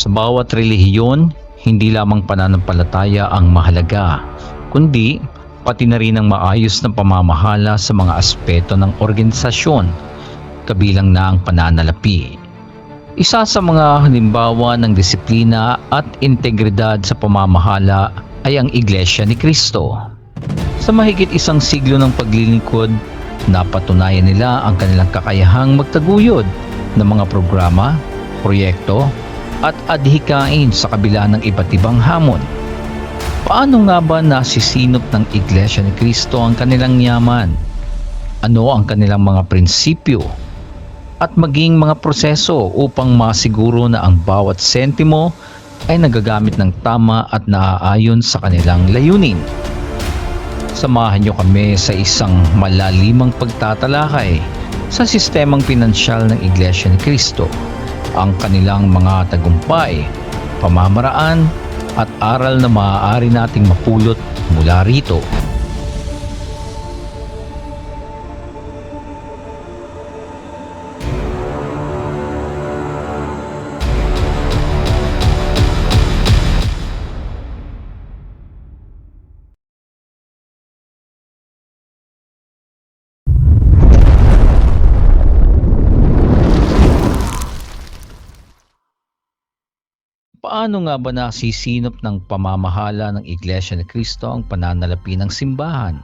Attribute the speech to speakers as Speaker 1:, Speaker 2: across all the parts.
Speaker 1: Sa bawat relihiyon, hindi lamang pananampalataya ang mahalaga, kundi pati na rin ang maayos na pamamahala sa mga aspeto ng organisasyon, kabilang na ang pananalapi. Isa sa mga halimbawa ng disiplina at integridad sa pamamahala ay ang Iglesia ni Kristo. Sa mahigit isang siglo ng paglilingkod, napatunayan nila ang kanilang kakayahang magtaguyod ng mga programa, proyekto, at adhikain sa kabila ng iba't ibang hamon. Paano nga ba nasisinop ng Iglesia ni Kristo ang kanilang yaman? Ano ang kanilang mga prinsipyo? At maging mga proseso upang masiguro na ang bawat sentimo ay nagagamit ng tama at naaayon sa kanilang layunin. Samahan niyo kami sa isang malalimang pagtatalakay sa sistemang pinansyal ng Iglesia ni Kristo, ang kanilang mga tagumpay, pamamaraan at aral na maaari nating mapulot mula rito. Paano nga ba nasisinop ng pamamahala ng Iglesia ni Kristo ang pananalapi ng simbahan?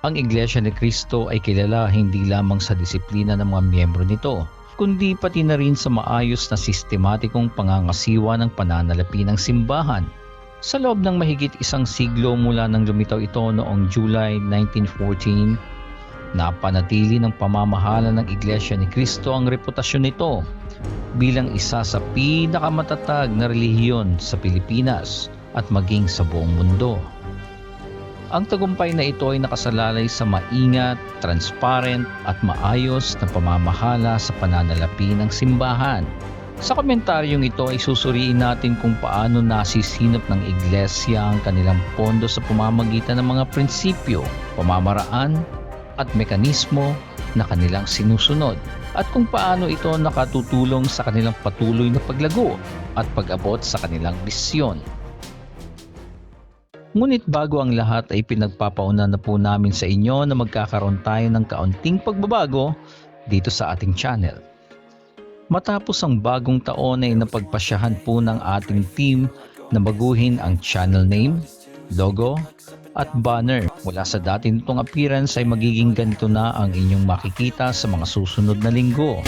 Speaker 1: Ang Iglesia ni Kristo ay kilala hindi lamang sa disiplina ng mga miyembro nito, kundi pati na rin sa maayos na sistematikong pangangasiwa ng pananalapi ng simbahan. Sa loob ng mahigit isang siglo mula nang lumitaw ito noong July 1914, napanatili ng pamamahala ng Iglesia ni Kristo ang reputasyon nito bilang isa sa pinakamatatag na relihiyon sa Pilipinas at maging sa buong mundo. Ang tagumpay na ito ay nakasalalay sa maingat, transparent at maayos na pamamahala sa pananalapi ng simbahan. Sa komentaryong ito ay susuriin natin kung paano nasisinop ng iglesia ang kanilang pondo sa pamamagitan ng mga prinsipyo, pamamaraan at mekanismo na kanilang sinusunod at kung paano ito nakatutulong sa kanilang patuloy na paglago at pag-abot sa kanilang misyon. Ngunit bago ang lahat ay pinagpapauna na po namin sa inyo na magkakaroon tayo ng kaunting pagbabago dito sa ating channel. Matapos ang bagong taon ay napagpasyahan po ng ating team na baguhin ang channel name, logo, at banner. Mula sa dati nitong appearance ay magiging ganito na ang inyong makikita sa mga susunod na linggo.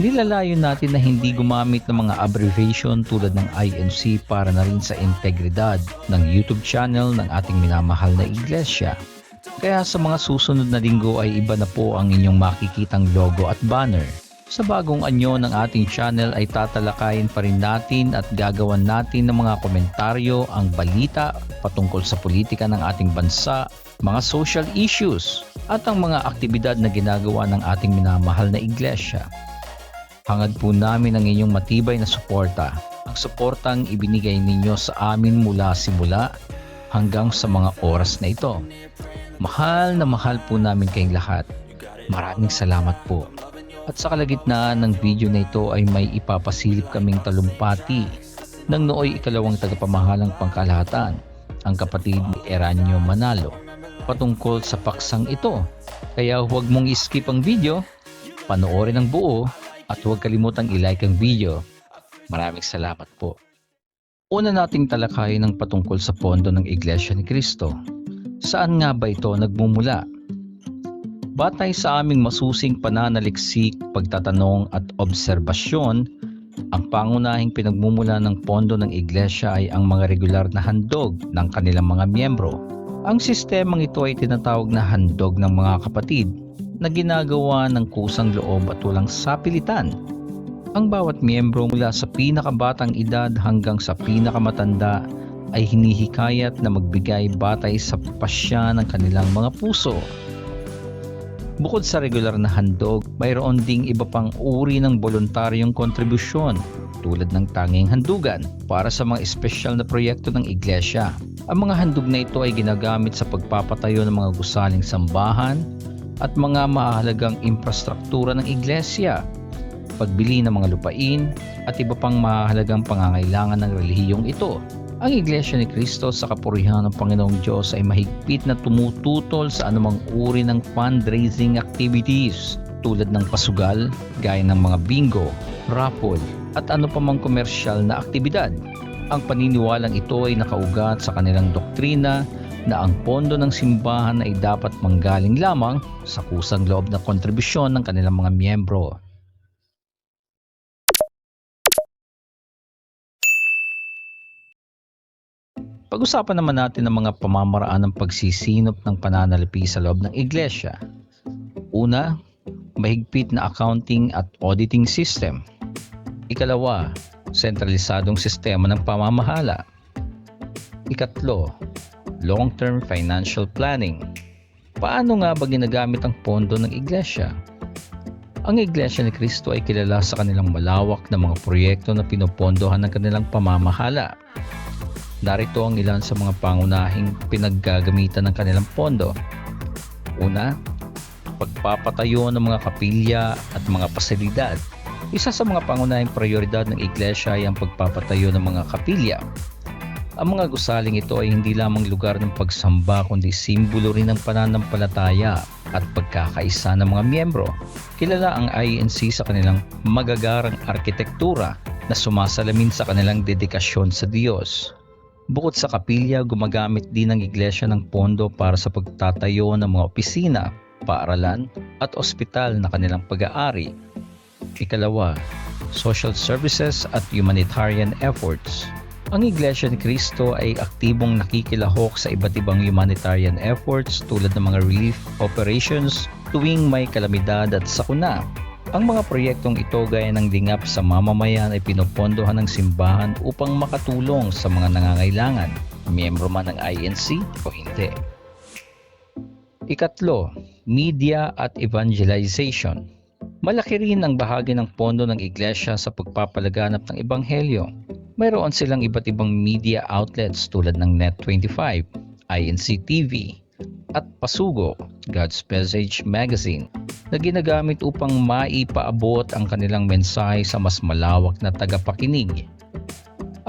Speaker 1: Nilalayo natin na hindi gumamit ng mga abbreviation tulad ng INC para na rin sa integridad ng YouTube channel ng ating minamahal na iglesia. Kaya sa mga susunod na linggo ay iba na po ang inyong makikitang logo at banner. Sa bagong anyo ng ating channel ay tatalakayin pa rin natin at gagawan natin ng mga komentaryo ang balita patungkol sa politika ng ating bansa, mga social issues, at ang mga aktibidad na ginagawa ng ating minamahal na iglesia. Hangad po namin ang inyong matibay na suporta. Ang suportang ibinigay ninyo sa amin mula simula hanggang sa mga oras na ito. Mahal na mahal po namin kayong lahat. Maraming salamat po. At sa kalagitnaan ng video na ito ay may ipapasilip kaming talumpati ng nooy ikalawang tagapamahalang pangkalahatan, ang kapatid ni Eranio Manalo, patungkol sa paksang ito. Kaya huwag mong iskip ang video, panoorin ang buo, at huwag kalimutang ilike ang video. Maraming salamat po. Una nating talakayin ang patungkol sa pondo ng Iglesia ni Cristo. Saan nga ba ito nagmumula? Batay sa aming masusing pananaliksik, pagtatanong at obserbasyon, ang pangunahing pinagmumula ng pondo ng iglesia ay ang mga regular na handog ng kanilang mga miyembro. Ang sistemang ito ay tinatawag na handog ng mga kapatid na ginagawa ng kusang loob at walang sapilitan. Ang bawat miyembro mula sa pinakabatang edad hanggang sa pinakamatanda ay hinihikayat na magbigay batay sa pasya ng kanilang mga puso Bukod sa regular na handog, mayroon ding iba pang uri ng voluntaryong kontribusyon tulad ng tanging handugan para sa mga espesyal na proyekto ng iglesia. Ang mga handog na ito ay ginagamit sa pagpapatayo ng mga gusaling sambahan at mga mahalagang infrastruktura ng iglesia. pagbili ng mga lupain at iba pang mahalagang pangangailangan ng relihiyong ito. Ang Iglesia ni Cristo sa kapurihan ng Panginoong Diyos ay mahigpit na tumututol sa anumang uri ng fundraising activities tulad ng pasugal, gaya ng mga bingo, raffle, at ano pa mang komersyal na aktibidad. Ang paniniwalang ito ay nakaugat sa kanilang doktrina na ang pondo ng simbahan ay dapat manggaling lamang sa kusang loob na kontribusyon ng kanilang mga miyembro. Pag-usapan naman natin ang mga pamamaraan ng pagsisinop ng pananalapi sa loob ng iglesia. Una, mahigpit na accounting at auditing system. Ikalawa, sentralisadong sistema ng pamamahala. Ikatlo, long-term financial planning. Paano nga ba ginagamit ang pondo ng iglesia? Ang Iglesia ni Cristo ay kilala sa kanilang malawak na mga proyekto na pinopondohan ng kanilang pamamahala. Narito ang ilan sa mga pangunahing pinaggagamitan ng kanilang pondo. Una, pagpapatayo ng mga kapilya at mga pasilidad. Isa sa mga pangunahing prioridad ng iglesia ay ang pagpapatayo ng mga kapilya. Ang mga gusaling ito ay hindi lamang lugar ng pagsamba kundi simbolo rin ng pananampalataya at pagkakaisa ng mga miyembro. Kilala ang INC sa kanilang magagarang arkitektura na sumasalamin sa kanilang dedikasyon sa Diyos. Bukod sa kapilya, gumagamit din ang iglesia ng pondo para sa pagtatayo ng mga opisina, paaralan at ospital na kanilang pag-aari. Ikalawa, social services at humanitarian efforts. Ang Iglesia ni Cristo ay aktibong nakikilahok sa iba't ibang humanitarian efforts tulad ng mga relief operations tuwing may kalamidad at sakuna. Ang mga proyektong ito gaya ng lingap sa mamamayan ay pinopondohan ng simbahan upang makatulong sa mga nangangailangan, miyembro man ng INC o hindi. Ikatlo, media at evangelization. Malaki rin ang bahagi ng pondo ng iglesia sa pagpapalaganap ng ebanghelyo. Mayroon silang iba't ibang media outlets tulad ng Net25, INC TV, at Pasugo, God's Message Magazine, na ginagamit upang maipaabot ang kanilang mensahe sa mas malawak na tagapakinig.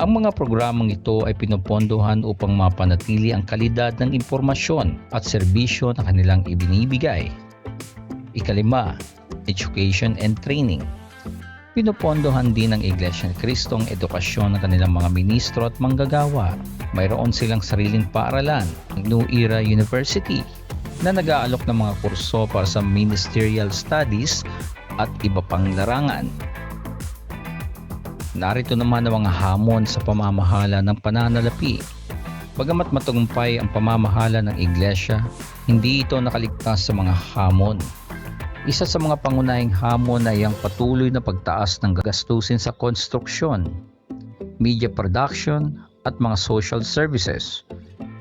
Speaker 1: Ang mga programang ito ay pinopondohan upang mapanatili ang kalidad ng impormasyon at serbisyo na kanilang ibinibigay. Ikalima, education and training. Pinopondohan din ng Iglesia ni Cristo ang edukasyon ng kanilang mga ministro at manggagawa. Mayroon silang sariling paaralan, New Era University, na nag-aalok ng mga kurso para sa ministerial studies at iba pang larangan. Narito naman ang mga hamon sa pamamahala ng pananalapi. Bagamat matagumpay ang pamamahala ng iglesia, hindi ito nakaligtas sa mga hamon. Isa sa mga pangunahing hamon ay ang patuloy na pagtaas ng gastusin sa konstruksyon, media production at mga social services.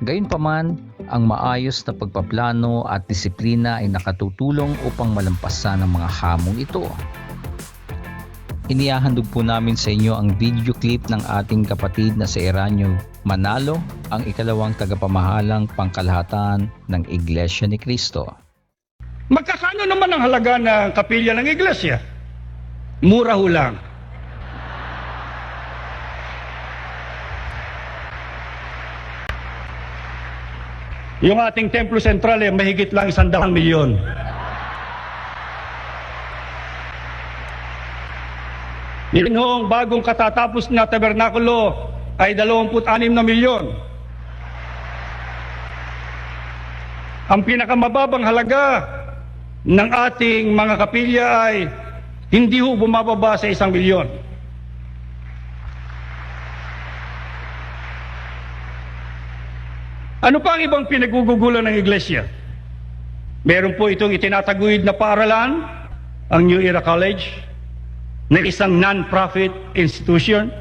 Speaker 1: Gayunpaman, ang maayos na pagpaplano at disiplina ay nakatutulong upang malampasan ang mga hamon ito. Inihahandog po namin sa inyo ang video clip ng ating kapatid na si Eranio Manalo, ang ikalawang tagapamahalang pangkalahatan ng Iglesia ni Cristo.
Speaker 2: Magkakano naman ang halaga ng kapilya ng iglesia? Mura ho lang. Yung ating templo sentral ay mahigit lang isang daang milyon. Yun bagong katatapos na tabernakulo ay 26 na milyon. Ang pinakamababang halaga ng ating mga kapilya ay hindi ho bumababa sa isang milyon. Ano pa ang ibang pinagugugulan ng iglesia? Meron po itong itinataguyod na paaralan, ang New Era College, na isang non-profit institution.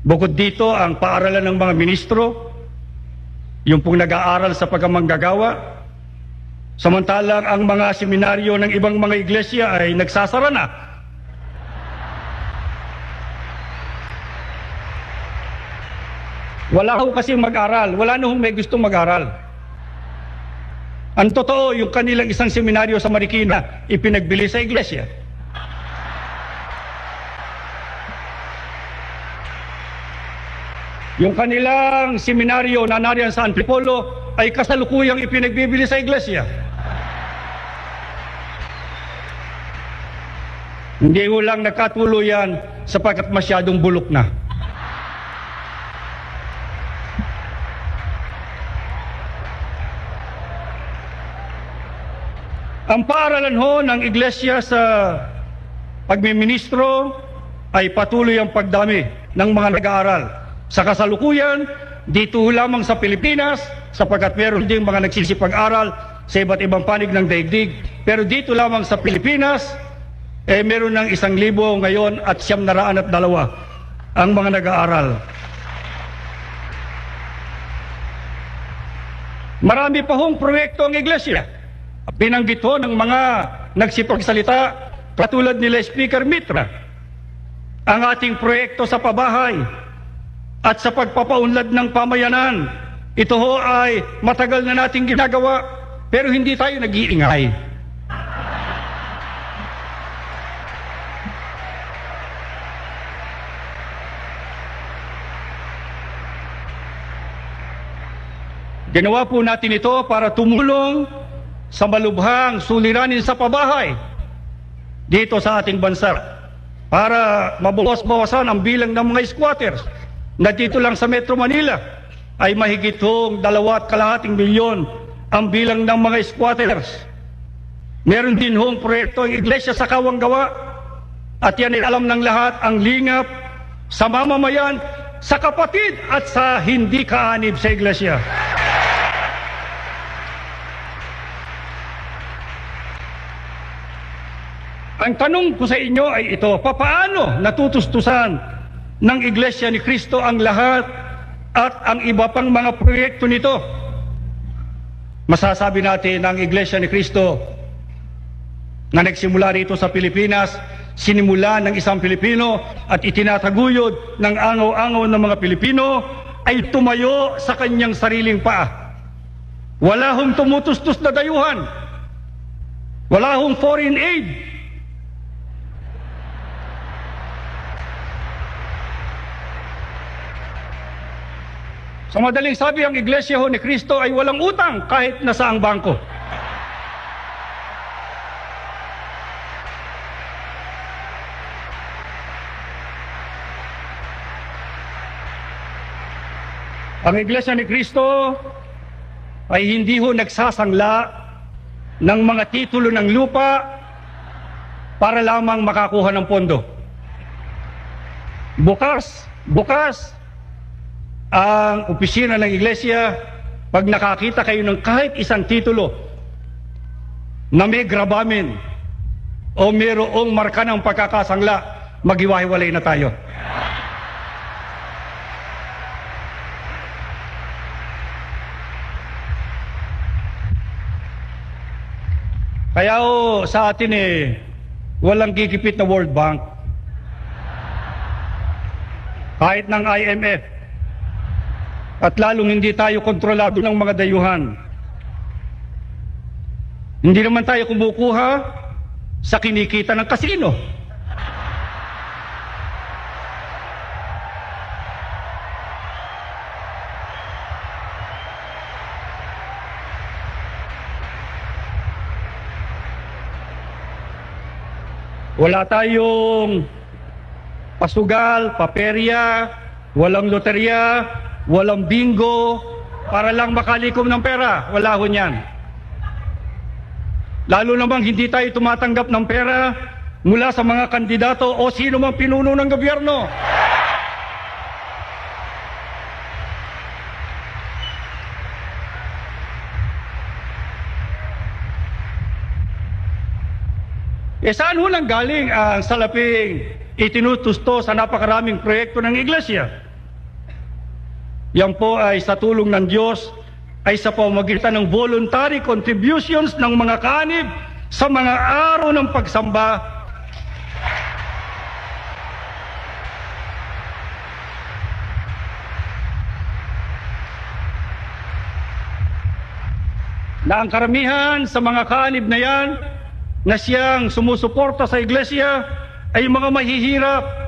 Speaker 2: Bukod dito, ang paaralan ng mga ministro, yung pong nag-aaral sa pagkamanggagawa, samantalang ang mga seminaryo ng ibang mga iglesia ay nagsasara na. Wala ho kasi mag-aral. Wala na may gustong mag-aral. Ang totoo, yung kanilang isang seminaryo sa Marikina, ipinagbili sa iglesia. Yung kanilang seminaryo na nariyan sa Antipolo ay kasalukuyang ipinagbibili sa iglesia. Hindi ko lang nakatuluyan sapagkat masyadong bulok na. Ang paaralan ho ng iglesia sa pagmiministro ay patuloy ang pagdami ng mga nag-aaral. Sa kasalukuyan, dito lamang sa Pilipinas, sapagkat meron ding mga nagsisipag-aral sa iba't ibang panig ng daigdig. Pero dito lamang sa Pilipinas, eh meron ng isang libo ngayon at siyam na raan at dalawa ang mga nag-aaral. Marami pa hong proyekto ang iglesia. Binanggit ho ng mga nagsipagsalita katulad nila Speaker Mitra. Ang ating proyekto sa pabahay at sa pagpapaunlad ng pamayanan. Ito ho ay matagal na nating ginagawa pero hindi tayo nag-iingay. Ginawa po natin ito para tumulong sa malubhang suliranin sa pabahay dito sa ating bansa para mabawas-bawasan ang bilang ng mga squatters na dito lang sa Metro Manila ay mahigit hong dalawa at kalahating milyon ang bilang ng mga squatters. Meron din hong proyekto ang iglesia sa Kawanggawa at yan ay alam ng lahat ang lingap sa mamamayan, sa kapatid at sa hindi kaanib sa iglesia. Ang tanong ko sa inyo ay ito, papaano natutustusan ng Iglesia ni Kristo ang lahat at ang iba pang mga proyekto nito? Masasabi natin ang Iglesia ni Kristo na nagsimula rito sa Pilipinas, sinimula ng isang Pilipino at itinataguyod ng angaw-angaw ng mga Pilipino ay tumayo sa kanyang sariling paa. Wala hong tumutustos na dayuhan. Wala hong foreign aid. Sa madaling sabi, ang Iglesia ho ni Kristo ay walang utang kahit nasa ang bangko. Ang Iglesia ni Kristo ay hindi ho nagsasangla ng mga titulo ng lupa para lamang makakuha ng pondo. Bukas, bukas, ang opisina ng iglesia, pag nakakita kayo ng kahit isang titulo na may gravamen o mayroong marka ng pagkakasangla, maghiwa-hiwalay na tayo. Kaya o, sa atin eh, walang gigipit na World Bank. Kahit ng IMF, at lalong hindi tayo kontrolado ng mga dayuhan. Hindi naman tayo kumukuha sa kinikita ng kasino. Wala tayong pasugal, paperya, walang loterya, walang bingo, para lang makalikom ng pera. Wala ho niyan. Lalo namang hindi tayo tumatanggap ng pera mula sa mga kandidato o sino mang pinuno ng gobyerno. E saan ho nang galing ang salaping itinutusto sa napakaraming proyekto ng iglesia? Yan po ay sa tulong ng Diyos ay sa pamagitan ng voluntary contributions ng mga kanib sa mga araw ng pagsamba. Na ang karamihan sa mga kanib na yan na siyang sumusuporta sa iglesia ay mga mahihirap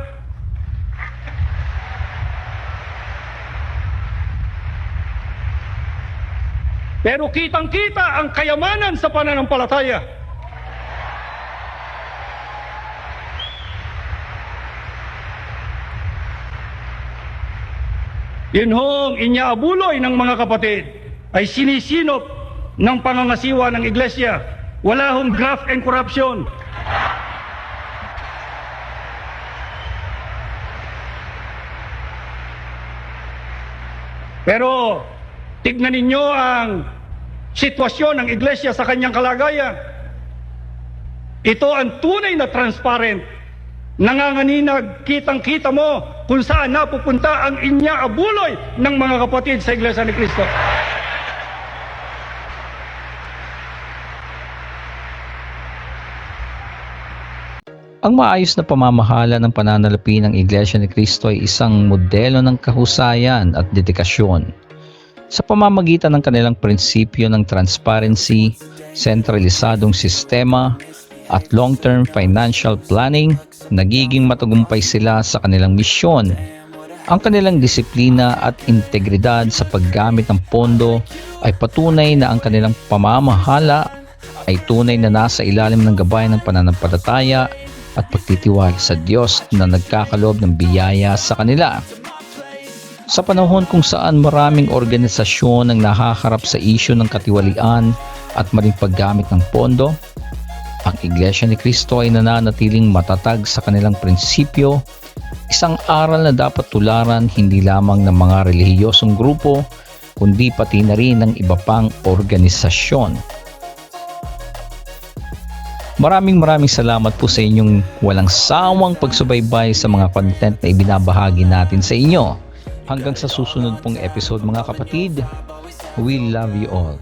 Speaker 2: Pero kitang-kita ang kayamanan sa pananampalataya. Yun hong inyaabuloy ng mga kapatid ay sinisinop ng pangangasiwa ng iglesia. Wala hong graft and corruption. Pero tignan ninyo ang sitwasyon ng iglesia sa kanyang kalagayan. Ito ang tunay na transparent. Nanganganinag, kitang-kita mo kung saan napupunta ang inya abuloy ng mga kapatid sa Iglesia ni Cristo.
Speaker 1: Ang maayos na pamamahala ng pananalapi ng Iglesia ni Cristo ay isang modelo ng kahusayan at dedikasyon. Sa pamamagitan ng kanilang prinsipyo ng transparency, sentralisadong sistema, at long-term financial planning, nagiging matagumpay sila sa kanilang misyon. Ang kanilang disiplina at integridad sa paggamit ng pondo ay patunay na ang kanilang pamamahala ay tunay na nasa ilalim ng gabay ng pananampalataya at pagtitiwala sa Diyos na nagkakaloob ng biyaya sa kanila. Sa panahon kung saan maraming organisasyon ang nakaharap sa isyu ng katiwalian at maling paggamit ng pondo, ang Iglesia ni Cristo ay nananatiling matatag sa kanilang prinsipyo, isang aral na dapat tularan hindi lamang ng mga relihiyosong grupo, kundi pati na rin ng iba pang organisasyon. Maraming maraming salamat po sa inyong walang sawang pagsubaybay sa mga content na ibinabahagi natin sa inyo. Hanggang sa susunod pong episode mga kapatid, we love you all.